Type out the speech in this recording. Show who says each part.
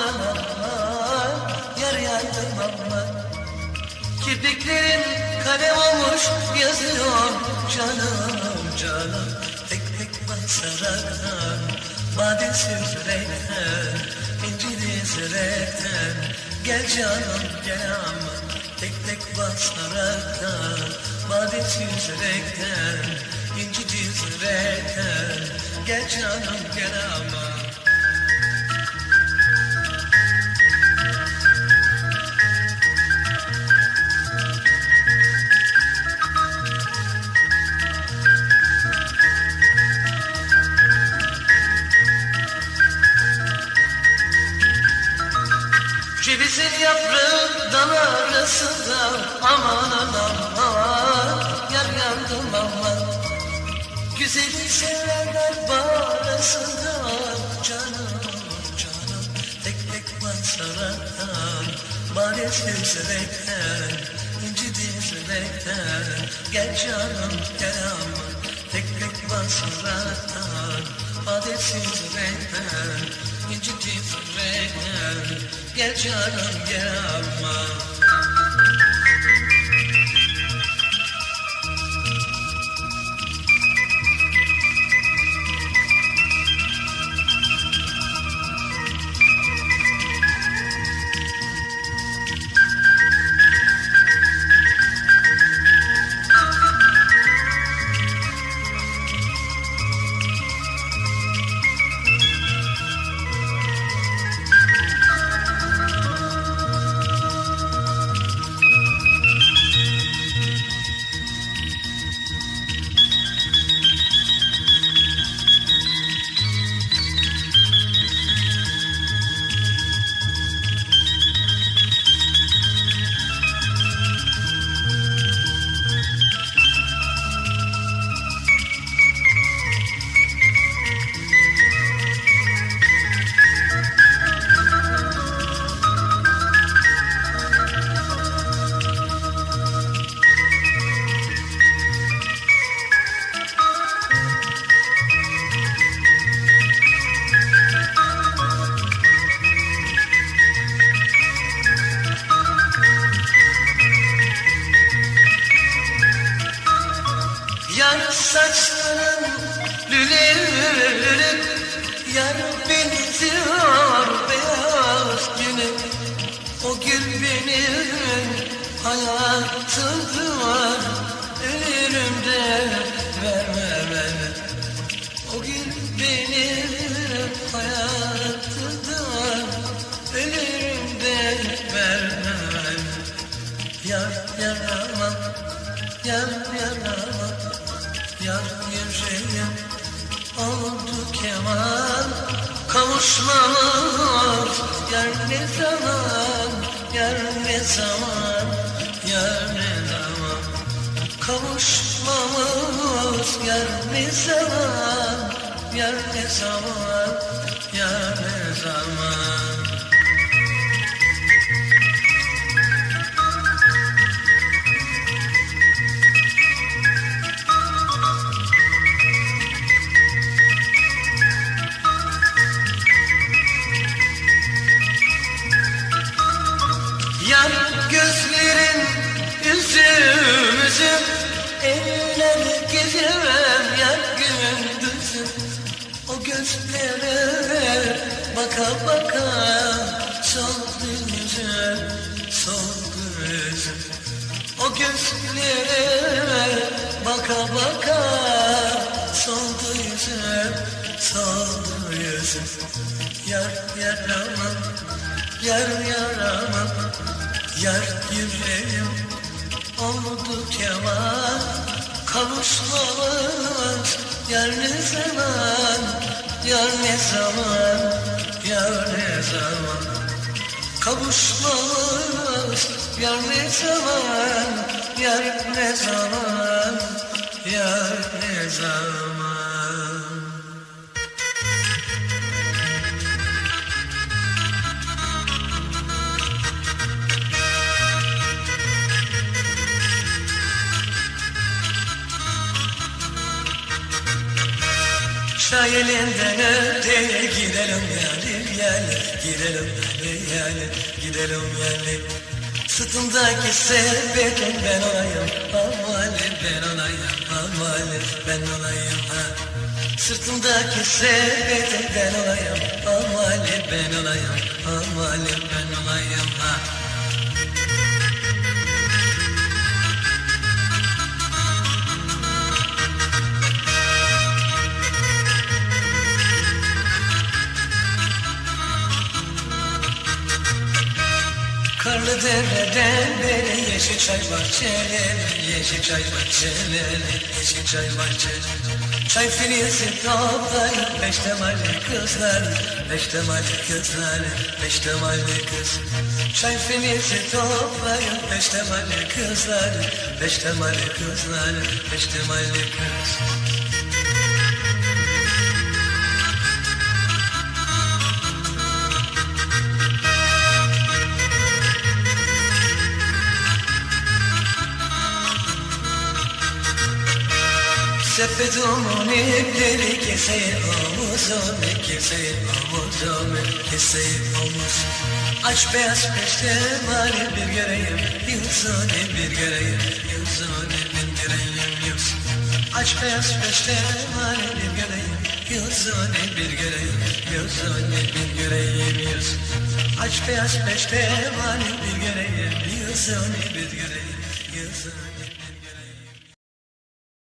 Speaker 1: aman Yar yandım aman Kirpiklerin kalem olmuş yazıyor Canım canım. Tek tek basaraktan Badesiz yürekten incili yürekten Gel canım gel aman tek tek basaraktan Badesiz yürekten incili yürekten Gel canım gel aman Cevizin yaprağı dal arasında aman aman aman Yar yandım aman Güzeli sevenler bağrısında Canım canım tek tek basaraktan Badesiz yürekten inci dizrekten Gel canım gel aman tek tek basaraktan Badesiz yürekten inci dizrekten Gel canım gel aman Yar saçların lüle lüle Yar benziyor beyaz güne O gül benim hayatımdı var Ölürüm de verme O gül benim hayatımdı var Ölürüm de verme verme Yar yaramam, yar Yar yüreğim oldu keman Kavuşmamız yar ne zaman, yar ne zaman, yar ne zaman? Kavuşmamız yar ne zaman, yar ne zaman, yar ne zaman gözlere baka baka Soldu yüzüm, soldu yüzüm O gözlere baka baka Soldu yüzüm, soldu yüzüm Yar yaramam, yar yaramam Yar yüreğim oldu keman. Kavuşmamız ne zaman Yar ne zaman Yar ne zaman. Kavuşmamız yar ne zaman Yar ne zaman Yar ne zaman Çay elinden öteye gidelim yani yani Gidelim yani yani gidelim yani. Sırtımdaki sepetin ben olayım Amali ben olayım Amali ben olayım ha. Sırtımdaki sepetin ben olayım Amali ben olayım Amali ben olayım ha dereden yeşil çay bahçeleri Yeşil çay bahçeleri Yeşil çay bahçeleri Çay filizi toplayıp Beş temelli kızlar Beş temelli kızlar Beş temelli kız Çay filizi toplayıp Beş temelli kızlar Beş temelli kızlar Beş temelli kız Sepetumun ipleri keseyim omuzum Keseyim omuzum Keseyim omuz. Aç beyaz peştemali bir göreyim Yüzünü bir göreyim Yüzünü bir göreyim yüz Aç beyaz peştemali bir göreyim Yüzünü bir göreyim Yüzünü bir göreyim yüz Aç beyaz peştemali bir göreyim Yüzünü bir göreyim Yüzünü